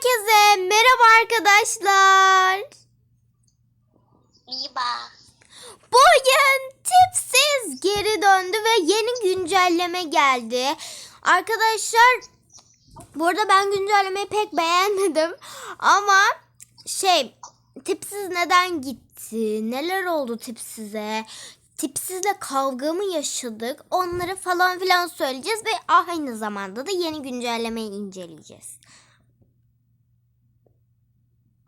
Herkese merhaba arkadaşlar. Merhaba. Bugün tipsiz geri döndü ve yeni güncelleme geldi. Arkadaşlar bu arada ben güncellemeyi pek beğenmedim ama şey tipsiz neden gitti? Neler oldu tipsize? Tipsizle kavga mı yaşadık? Onları falan filan söyleyeceğiz ve aynı zamanda da yeni güncellemeyi inceleyeceğiz.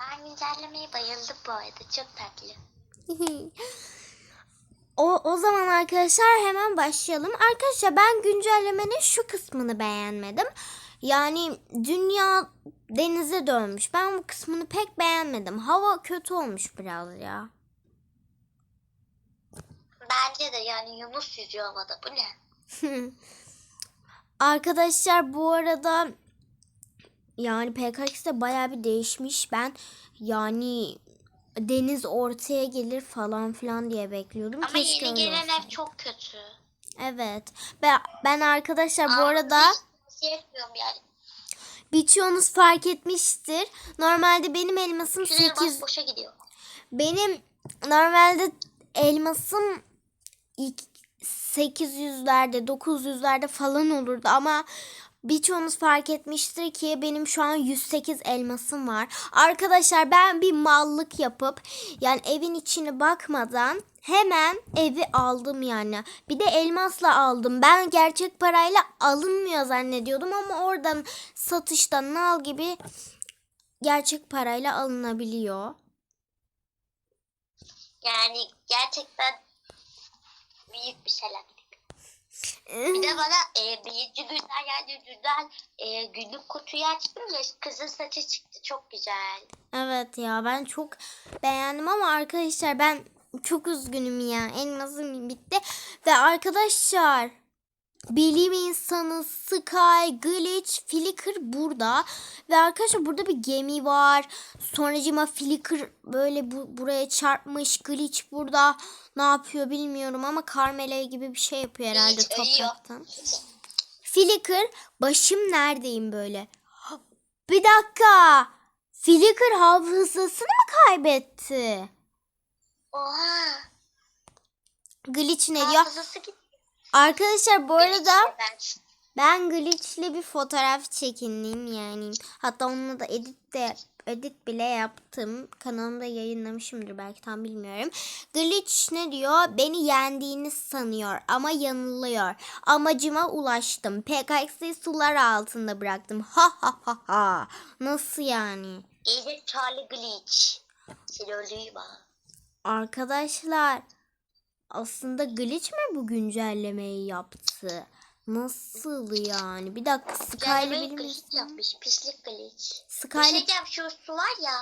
Ben güncellemeye bayıldım bu arada. Çok tatlı. o, o zaman arkadaşlar hemen başlayalım. Arkadaşlar ben güncellemenin şu kısmını beğenmedim. Yani dünya denize dönmüş. Ben bu kısmını pek beğenmedim. Hava kötü olmuş biraz ya. Bence de yani Yunus yüzüyor havada. Bu ne? Arkadaşlar bu arada yani PKX'de bayağı bir değişmiş. Ben yani deniz ortaya gelir falan filan diye bekliyordum. Ama Keşke yeni gelen ev çok kötü. Evet. Ben, ben arkadaşlar bu Ama arada şey yani. birçoğunuz fark etmiştir. Normalde benim elmasım Şuraya 8 bak boşa gidiyor. benim normalde elmasım ilk 800'lerde 900'lerde falan olurdu ama birçoğunuz fark etmiştir ki benim şu an 108 elmasım var. Arkadaşlar ben bir mallık yapıp yani evin içine bakmadan hemen evi aldım yani. Bir de elmasla aldım. Ben gerçek parayla alınmıyor zannediyordum ama oradan satıştan nal gibi gerçek parayla alınabiliyor. Yani gerçekten büyük bir şeyler. Bir de bana e, birinci günden geldiğinden e, günlük kutuyu açtım ya kızın saçı çıktı çok güzel. Evet ya ben çok beğendim ama arkadaşlar ben çok üzgünüm ya. Elmasım bitti. Ve arkadaşlar bilim insanı Sky, Glitch, Flicker burada. Ve arkadaşlar burada bir gemi var. Sonracıma Flicker böyle bu, buraya çarpmış. Glitch burada ne yapıyor bilmiyorum ama Carmela gibi bir şey yapıyor herhalde Glitch ölüyor. topraktan. Flicker başım neredeyim böyle? Bir dakika. Flicker hafızasını mı kaybetti? Oha. Glitch ne diyor? Hafızası gitti. Arkadaşlar bu arada Ben- Glitch'le bir fotoğraf çekindim yani. Hatta onunla da edit de edit bile yaptım. Kanalımda yayınlamışımdır belki tam bilmiyorum. Glitch ne diyor? Beni yendiğini sanıyor ama yanılıyor. Amacıma ulaştım. PKX'yi sular altında bıraktım. Ha ha ha ha. Nasıl yani? İyice Charlie Glitch. Ha. Arkadaşlar aslında Glitch mi bu güncellemeyi yaptı? Nasıl yani? Bir dakika Sky ile Gelmeyi benim glitch yapmış. Pislik glitch. Sky Bir şey diyeceğim şu su var ya.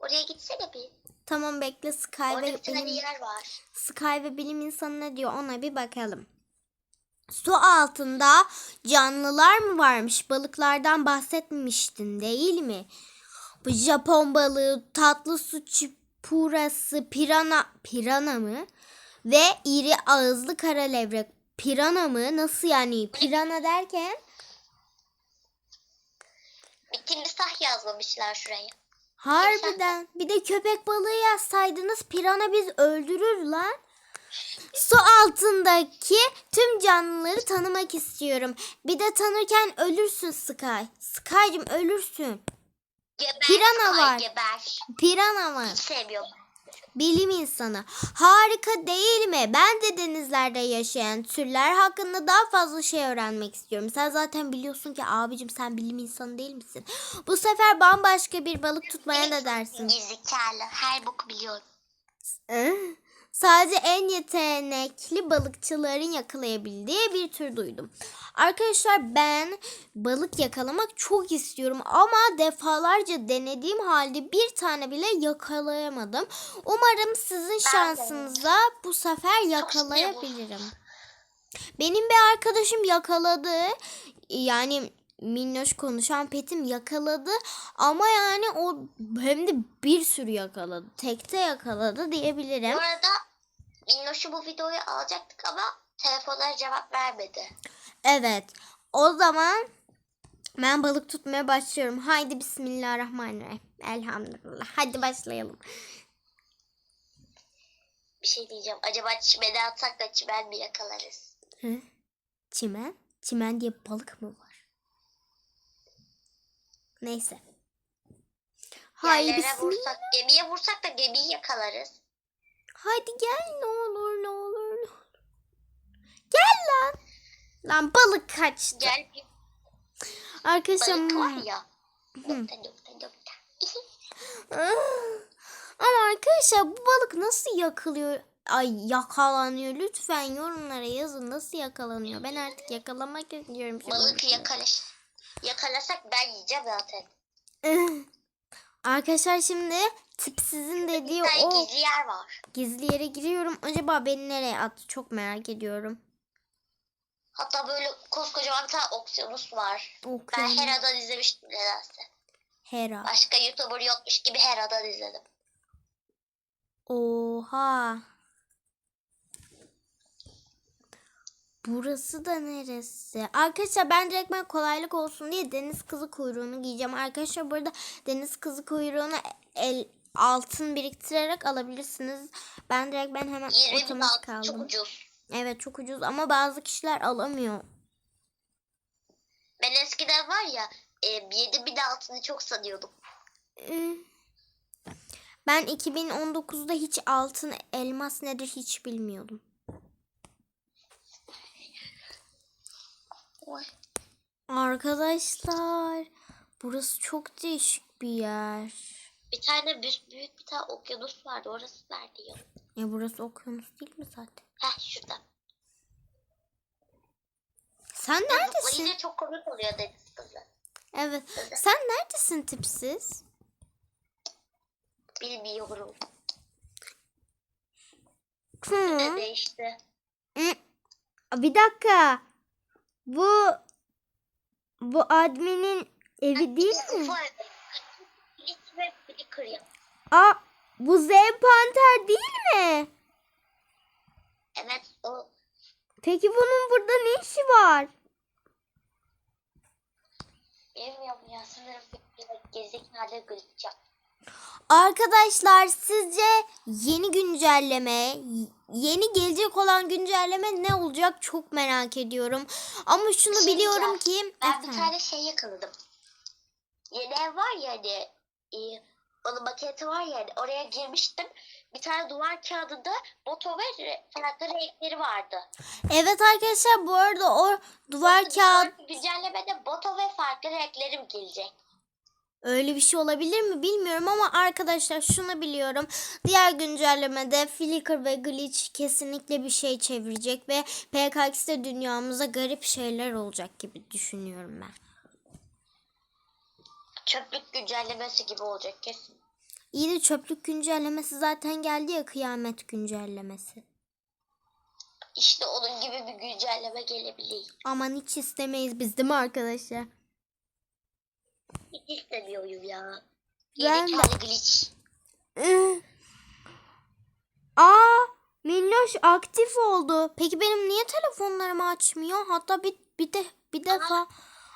Oraya gitsene bir. tamam bekle Sky Orada ve bilim, yer var. Sky ve bilim insanı ne diyor ona bir bakalım. Su altında canlılar mı varmış? Balıklardan bahsetmiştin değil mi? Bu Japon balığı, tatlı su çipurası, pirana, pirana mı? Ve iri ağızlı kara levrek. Pirana mı? Nasıl yani? Pirana derken? Bir timsah yazmamışlar şuraya. Harbiden. Bir de köpek balığı yazsaydınız pirana biz öldürür lan. Su altındaki tüm canlıları tanımak istiyorum. Bir de tanırken ölürsün Sky. Sky'cım ölürsün. Geber. Pirana Ay, var. Geber. Pirana var. Hiç sevmiyorum. Bilim insanı. Harika değil mi? Ben de denizlerde yaşayan türler hakkında daha fazla şey öğrenmek istiyorum. Sen zaten biliyorsun ki abicim sen bilim insanı değil misin? Bu sefer bambaşka bir balık tutmaya ne dersin? Gerizekalı. Her boku biliyorum. Sadece en yetenekli balıkçıların yakalayabildiği bir tür duydum. Arkadaşlar ben balık yakalamak çok istiyorum ama defalarca denediğim halde bir tane bile yakalayamadım. Umarım sizin şansınıza bu sefer yakalayabilirim. Benim bir arkadaşım yakaladı. Yani minnoş konuşan petim yakaladı ama yani o hem de bir sürü yakaladı. Tekte yakaladı diyebilirim. Bu arada Minnoş'u bu videoyu alacaktık ama telefonlara cevap vermedi. Evet. O zaman Ben balık tutmaya başlıyorum. Haydi bismillahirrahmanirrahim. Elhamdülillah. Hadi başlayalım. Bir şey diyeceğim. Acaba çimene atsak da çimen mi yakalarız? Hı? Çimen? Çimen diye balık mı var? Neyse. Haydi Yerlere vursak, gemiye vursak da gemiyi yakalarız. Haydi gel ne olur ne olur ne olur. Gel lan. Lan balık kaçtı. Gel Arkadaşlar balık var ya. Nokta nokta nokta. Ama arkadaşlar bu balık nasıl yakılıyor? Ay yakalanıyor. Lütfen yorumlara yazın nasıl yakalanıyor. Ben artık yakalamak istiyorum. Balık balıkları. Yakalasak ben yiyeceğim zaten. Arkadaşlar şimdi tipsizin dediği o gizli yer var. gizli yere giriyorum. Acaba beni nereye attı? Çok merak ediyorum. Hatta böyle koskocaman bir tane okyanus var. Ben Okyanus. Hera'dan izlemiştim nedense. Hera. Başka YouTuber yokmuş gibi Hera'dan izledim. Oha. Burası da neresi? Arkadaşlar ben direktmen kolaylık olsun diye deniz kızı kuyruğunu giyeceğim. Arkadaşlar burada deniz kızı kuyruğunu el altın biriktirerek alabilirsiniz. Ben direkt ben hemen 20 bin otomatik altın çok aldım. ucuz. Evet çok ucuz ama bazı kişiler alamıyor. Ben eskiden var ya e, 7 bin altını çok sanıyordum. Ben 2019'da hiç altın elmas nedir hiç bilmiyordum. Oy. Arkadaşlar burası çok değişik bir yer. Bir tane büyük, büyük bir tane okyanus vardı. Orası nerede ya? Ya burası okyanus değil mi zaten? Heh şurada. Sen Zıplayınca neredesin? çok komik oluyor deniz kızı. Evet. Sen neredesin tipsiz? Bilmiyorum. Hı. Ne değişti? Hı. Bir dakika. Bu bu adminin evi değil mi? Aa bu Z panter değil mi? Evet o Peki bunun burada ne işi var? bilmiyorum ya sanırım bir gerizekalı gözükecek. Arkadaşlar sizce yeni güncelleme, yeni gelecek olan güncelleme ne olacak çok merak ediyorum. Ama şunu Şey biliyorum ki Ben Efendim? bir tane şey yakaladım. Yeni ev var ya hani e, onun maketi var ya hani oraya girmiştim. Bir tane duvar kağıdında boto ve farklı renkleri vardı. Evet arkadaşlar bu arada o duvar kağıt Sonraki Güncellemede boto ve farklı renklerim gelecek. Öyle bir şey olabilir mi bilmiyorum ama arkadaşlar şunu biliyorum. Diğer güncellemede Flickr ve Glitch kesinlikle bir şey çevirecek ve PKX'de dünyamıza garip şeyler olacak gibi düşünüyorum ben. Çöplük güncellemesi gibi olacak kesin. İyi de çöplük güncellemesi zaten geldi ya kıyamet güncellemesi. İşte onun gibi bir güncelleme gelebilir. Aman hiç istemeyiz biz değil mi arkadaşlar? İstemiyorum ya. Ben- Gerizekalı glitch. Aa, Minnoş aktif oldu. Peki benim niye telefonlarım açmıyor? Hatta bir bir de bir defa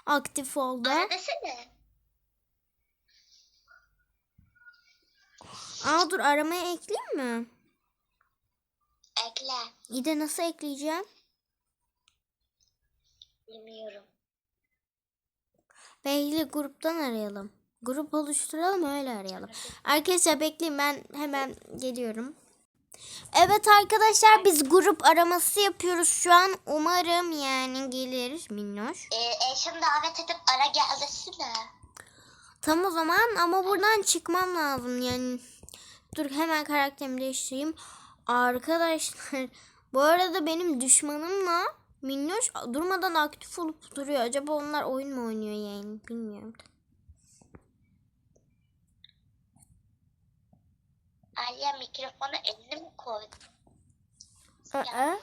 aktif oldu. Ara desene. Aa dur aramaya ekleyeyim mi? Ekle. İyi de nasıl ekleyeceğim? Bilmiyorum. Belki gruptan arayalım. Grup oluşturalım öyle arayalım. Arkadaşlar bekleyin ben hemen geliyorum. Evet arkadaşlar biz grup araması yapıyoruz şu an. Umarım yani gelir Minnoş. Ee, Eşim davet edip ara gel desene. Tam o zaman ama buradan çıkmam lazım yani. Dur hemen karakterimi değiştireyim. Arkadaşlar bu arada benim düşmanımla Minnoş durmadan aktif olup duruyor. Acaba onlar oyun mu oynuyor yani bilmiyorum. Aliye mikrofonu eline mi koydu? Aa.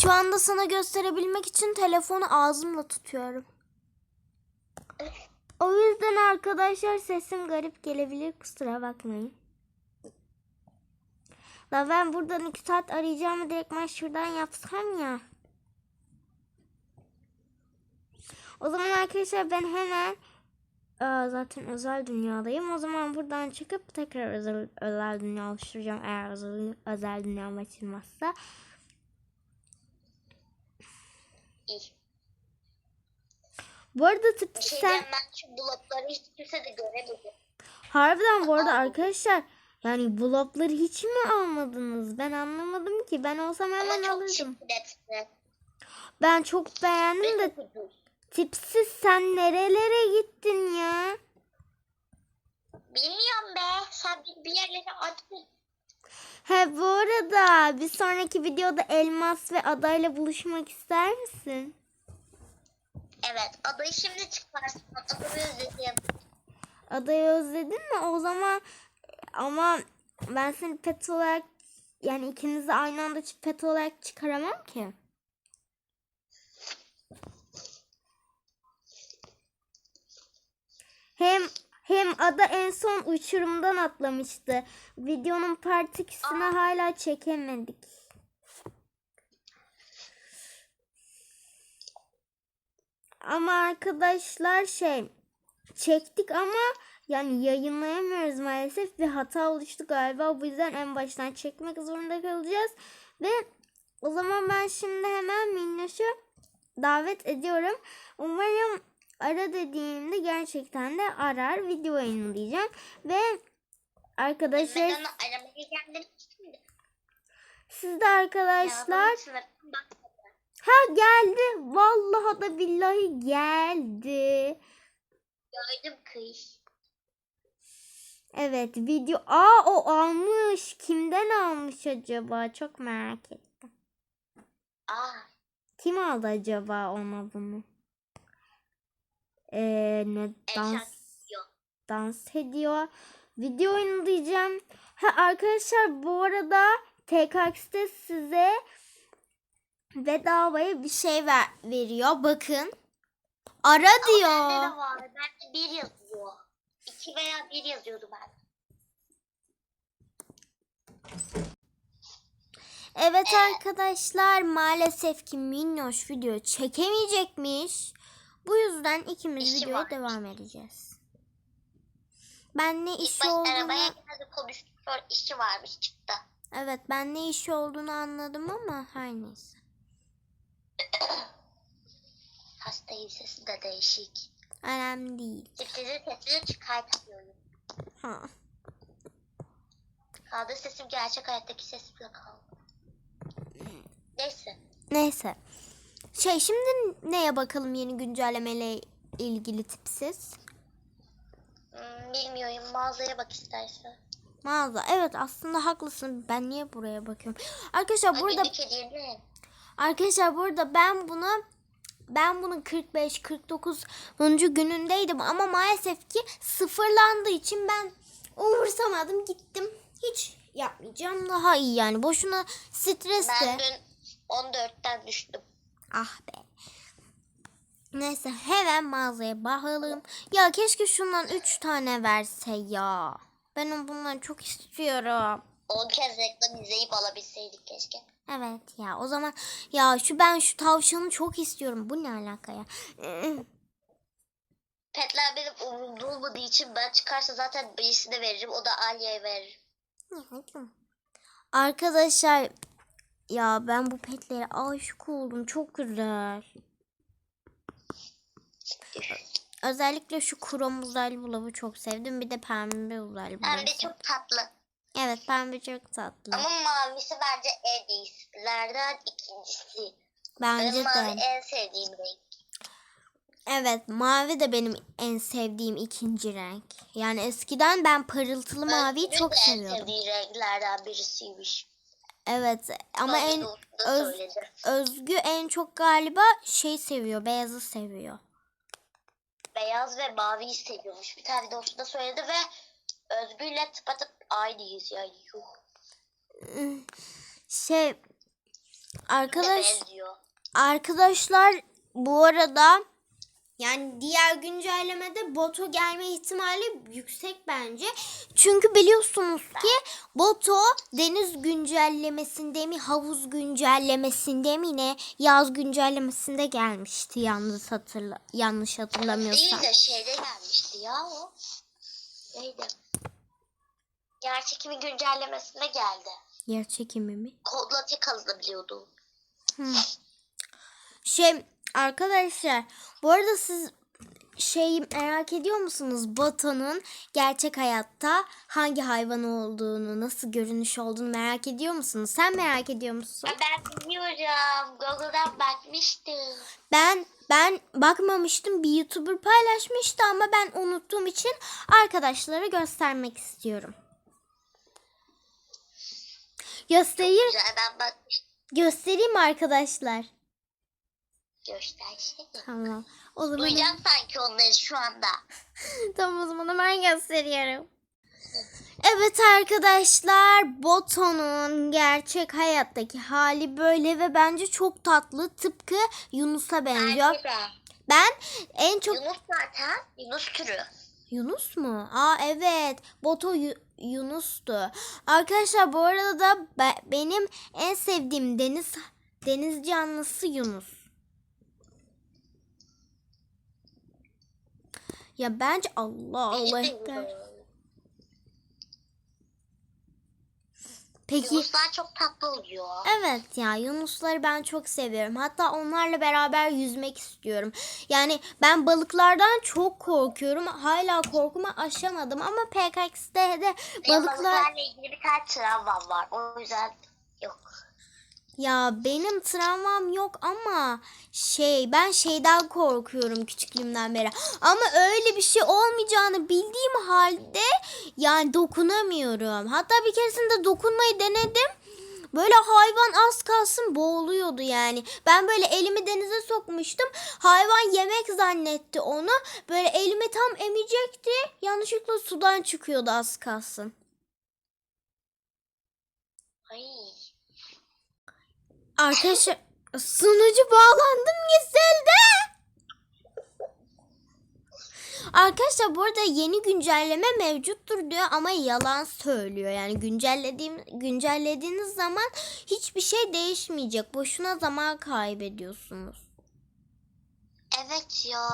Şu anda sana gösterebilmek için telefonu ağzımla tutuyorum. O yüzden arkadaşlar sesim garip gelebilir kusura bakmayın. La ben buradan iki saat arayacağımı direkt ben şuradan yapsam ya. O zaman arkadaşlar ben hemen Aa, zaten özel dünyadayım. O zaman buradan çıkıp tekrar özel, özel dünya oluşturacağım. Eğer özel, özel dünya açılmazsa. İyi. Bu arada tıpkı şey sen ben şu blokları hiç kimse de göremedi. harbiden bu arada arkadaşlar yani blokları hiç mi almadınız? Ben anlamadım ki. Ben olsam hemen Ama alırdım. Ben çok beğendim de tipsiz sen nerelere gittin ya? Bilmiyorum be. Sen bir, bir yerlere attın. He bu arada bir sonraki videoda Elmas ve Adayla buluşmak ister misin? Evet. Adayı şimdi çıkarsın. Adayı özledim. Adayı özledin mi? O zaman ama ben seni pet olarak yani ikinizi aynı anda pet olarak çıkaramam ki. Hem hem ada en son uçurumdan atlamıştı. Videonun part 2'sini hala çekemedik. Ama arkadaşlar şey çektik ama yani yayınlayamıyoruz maalesef bir hata oluştu galiba. Bu yüzden en baştan çekmek zorunda kalacağız. Ve o zaman ben şimdi hemen Minnoş'u davet ediyorum. Umarım ara dediğimde gerçekten de arar. Video yayınlayacağım. Ve arkadaşlar Ben onu aramaya geldim siz de arkadaşlar ha geldi. Vallahi da billahi geldi. Gördüm kız. Evet video. Aa o almış. Kimden almış acaba? Çok merak ettim. Aa. Kim aldı acaba ona bunu? Ee, ne dans dans ediyor. Video oyunu. Ha arkadaşlar bu arada TKX'de size bedavaya bir şey ver, veriyor. Bakın. Ara diyor. Ama bende de var. Bende bir yıl diyor. 2 veya 1 yazıyordu bazen. Evet ee, arkadaşlar maalesef ki Minnoş video çekemeyecekmiş. Bu yüzden ikimiz videoya varmış. devam edeceğiz. Ben ne İlk işi olduğunu... arabaya geldi konuştuk sonra işi varmış çıktı. Evet ben ne işi olduğunu anladım ama her neyse. Hastayım sesi de değişik. Önemli değil. Sesini sesini çıkartamıyorum. Ha. Kaldı sesim gerçek hayattaki sesimle kaldı. Neyse. Neyse. Şey şimdi neye bakalım yeni güncellemeyle ilgili tipsiz? Hmm, bilmiyorum mağazaya bak istersen. Mağaza. Evet aslında haklısın. Ben niye buraya bakıyorum? Arkadaşlar burada Burada... Arkadaşlar burada ben bunu ben bunun 45 49. günündeydim ama maalesef ki sıfırlandığı için ben umursamadım gittim. Hiç yapmayacağım daha iyi yani. Boşuna stres de. Ben dün 14'ten düştüm. Ah be. Neyse hemen mağazaya bakalım. Ya keşke şundan 3 tane verse ya. Ben bundan çok istiyorum. 10 kez reklam izleyip alabilseydik keşke. Evet ya o zaman ya şu ben şu tavşanı çok istiyorum. Bu ne alaka ya? Petler benim umurumda olmadığı için ben çıkarsa zaten birisine veririm. O da Alya'ya veririm. Arkadaşlar ya ben bu petlere aşık oldum. Çok güzel. Özellikle şu krom uzaylı bulavı çok sevdim. Bir de pembe uzaylı bulavı. Pembe çok tatlı. Evet pembe çok tatlı. Ama mavisi bence en iyisilerden ikincisi. Bence Benim mavi de. en sevdiğim renk. Evet mavi de benim en sevdiğim ikinci renk. Yani eskiden ben parıltılı maviyi Özgür'ün çok de En seviyordum. sevdiği renklerden birisiymiş. Evet ama Sonra en öz. Özgü en çok galiba şey seviyor. Beyazı seviyor. Beyaz ve maviyi seviyormuş. Bir tane dostu da söyledi ve Özgür'le tıpatıp aynıyız ya. Yuh. Şey Bir de arkadaş benziyor. arkadaşlar bu arada Yani diğer güncellemede Boto gelme ihtimali yüksek bence. Çünkü biliyorsunuz ki Boto deniz güncellemesinde mi havuz güncellemesinde mi ne yaz güncellemesinde gelmişti yanlış hatırla yanlış hatırlamıyorsam. Değil de şeyde gelmişti ya o. Neydi? Yer çekimi güncellemesinde geldi. Yer çekimi mi? Kodla tek alınabiliyordu. Hmm. Şey arkadaşlar bu arada siz şey merak ediyor musunuz? Boto'nun gerçek hayatta hangi hayvan olduğunu, nasıl görünüş olduğunu merak ediyor musunuz? Sen merak ediyor musun? Ben biliyorum. Google'dan bakmıştım. Ben ben bakmamıştım. Bir YouTuber paylaşmıştı ama ben unuttuğum için arkadaşlara göstermek istiyorum. Göstereyim, Güzel ben bakmıştım. göstereyim arkadaşlar. Göstersene. Tamam. O zaman Duyacağım sanki onları şu anda. Tamam o zaman hemen gösteriyorum. Evet arkadaşlar Boto'nun gerçek hayattaki hali böyle ve bence çok tatlı tıpkı Yunus'a benziyor. Bence de. Ben en çok Yunus zaten. Yunus türü. Yunus mu? Aa evet Boto Yu- Yunus'tu. Arkadaşlar bu arada da be- benim en sevdiğim deniz deniz canlısı Yunus. Ya bence Allah Allah ekber. Peki Yunuslar çok tatlı oluyor. Evet ya Yunusları ben çok seviyorum. Hatta onlarla beraber yüzmek istiyorum. Yani ben balıklardan çok korkuyorum. Hala korkumu aşamadım ama PKX'de de Benim balıklar balıklarla ilgili bir tane travmam var. O yüzden. Ya benim travmam yok ama şey ben şeyden korkuyorum küçüklüğümden beri. Ama öyle bir şey olmayacağını bildiğim halde yani dokunamıyorum. Hatta bir keresinde dokunmayı denedim. Böyle hayvan az kalsın boğuluyordu yani. Ben böyle elimi denize sokmuştum. Hayvan yemek zannetti onu. Böyle elimi tam emecekti. Yanlışlıkla sudan çıkıyordu az kalsın. Ay. Arkadaşlar sunucu bağlandım güzelde. Arkadaşlar bu arada yeni güncelleme mevcuttur diyor ama yalan söylüyor. Yani güncellediğim güncellediğiniz zaman hiçbir şey değişmeyecek. Boşuna zaman kaybediyorsunuz. Evet ya.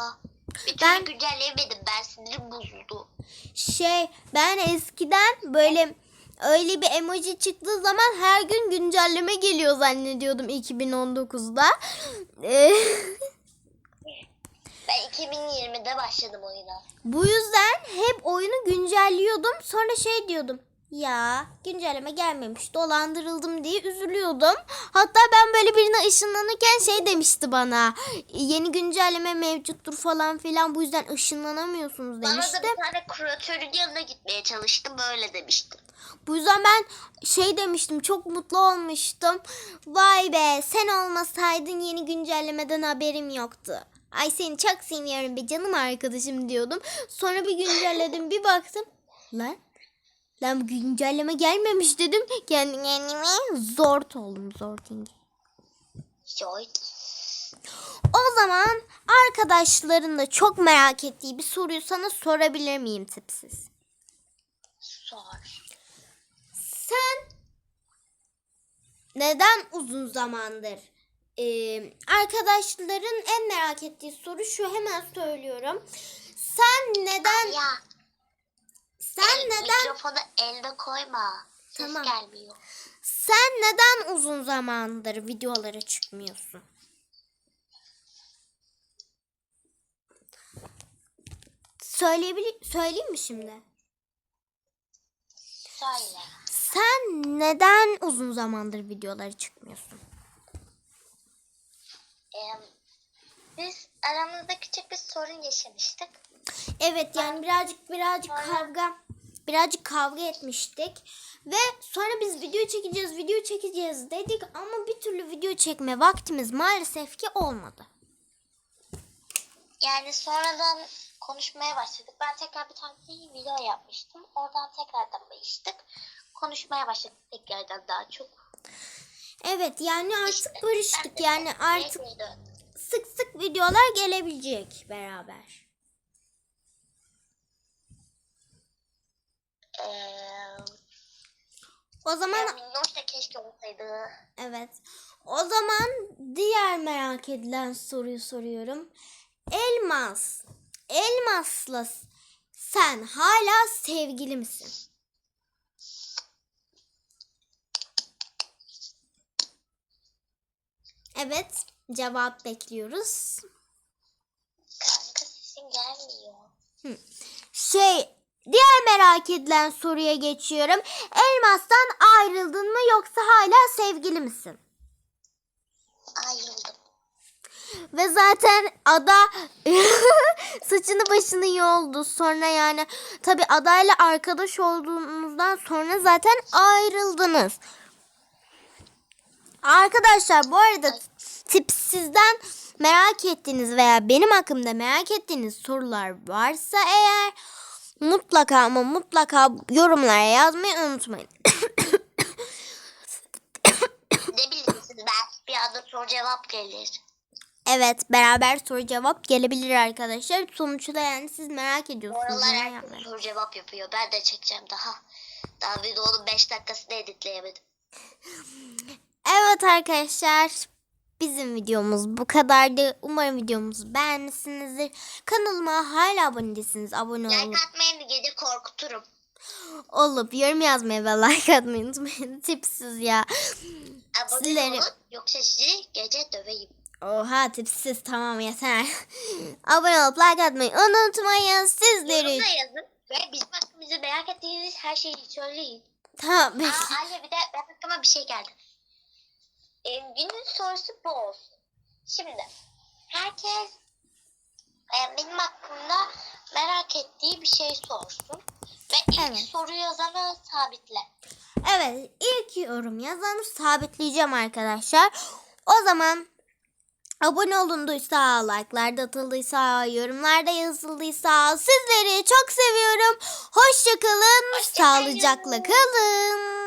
Bir Ben- türlü güncelleyemedim. Ben sinirim bozuldu. Şey ben eskiden böyle öyle bir emoji çıktığı zaman her gün güncelleme geliyor zannediyordum 2019'da. Ee, Ben 2020'de başladım oyuna. Bu yüzden hep oyunu güncelliyordum. Sonra şey diyordum. Ya güncelleme gelmemiş dolandırıldım diye üzülüyordum. Hatta ben böyle birine ışınlanırken şey demişti bana. Yeni güncelleme mevcuttur falan filan bu yüzden ışınlanamıyorsunuz Bana da demişti. bir tane kuratörün yanına gitmeye çalıştım. Böyle demiştim. Bu yüzden ben şey demiştim çok mutlu olmuştum. Vay be sen olmasaydın yeni güncellemeden haberim yoktu. Ay seni çok seviyorum be canım arkadaşım diyordum. Sonra bir güncelledim bir baktım. Lan lan güncelleme gelmemiş dedim. Kendi kendime zort oldum zorting. Joy. O zaman arkadaşların da çok merak ettiği bir soruyu sana sorabilir miyim tipsiz? Sor. Sen neden uzun zamandır Ee, arkadaşların en merak ettiği soru şu hemen söylüyorum. Sen neden Ya. Sen el- neden Mikrofonu elde koyma. Ses Tamam. gelmiyor. sen neden uzun zamandır videolara çıkmıyorsun? Söyleyebilir söyleyeyim mi şimdi? Söyle. Sen neden uzun zamandır videolara çıkmıyorsun? Ee, biz aramızda küçük bir sorun yaşamıştık. Evet yani birazcık birazcık kavga birazcık kavga etmiştik ve sonra biz video çekeceğiz video çekeceğiz dedik ama bir türlü video çekme vaktimiz maalesef ki olmadı. Yani sonradan konuşmaya başladık. Ben tekrar bir tane video yapmıştım. Oradan tekrardan barıştık. Konuşmaya başladık tekrardan daha çok. Evet yani artık İşte barıştık yani artık sık sık videolar gelebilecek beraber. Ee, O zaman minnoş da keşke olsaydı. evet. O zaman diğer merak edilen soruyu soruyorum. Elmas. Elmasla sen hala sevgili misin? Evet, cevap bekliyoruz. Kanka sesin gelmiyor. Şey, diğer merak edilen soruya geçiyorum. Elmas'tan ayrıldın mı yoksa hala sevgili misin? Ayrıldım. Ve zaten ada saçını başını yoldu. Sonra yani tabi adayla arkadaş olduğunuzdan sonra zaten ayrıldınız. Arkadaşlar bu arada tipsizden merak ettiğiniz veya benim hakkımda merak ettiğiniz sorular varsa eğer mutlaka ama mutlaka yorumlara yazmayı unutmayın. Ne bilirsiniz ben bir anda soru cevap gelir. Evet beraber soru cevap gelebilir arkadaşlar. Sonuçta yani siz merak ediyorsunuz. neden herkes yapmayın? soru cevap yapıyor. Ben de çekeceğim daha. Daha videonun 5 dakikasını editleyemedim. Evet arkadaşlar bizim videomuz bu kadardı. Umarım videomuzu beğenmişsinizdir. Kanalıma hala abone değilsiniz. Abone olup, Like atmayın gece korkuturum. olup yorum yazmayı ve like atmayı unutmayın. Tipsiz ya. Abone Sizleri- olun yoksa sizi gece döveyim. Oha tipsiz tamam yeter. abone olup like atmayı unutmayın. Sizleri. Yorumda yazın ve bizim hakkımızda merak ettiğiniz her şeyi söyleyin. Tamam. Aa, anne bir de benim aklıma bir şey geldi. Ee, günün sorusu bu olsun. Şimdi herkes e, benim hakkımda merak ettiği bir şey sorsun. Ve ilk Evet. soru yazanı sabitle. Evet ilk yorum yazanı sabitleyeceğim arkadaşlar. O zaman abone olunduysa, like'larda atıldıysa, yorumlarda yazıldıysa sizleri çok seviyorum. Hoşçakalın, Hoşça kalın. sağlıcakla kalın.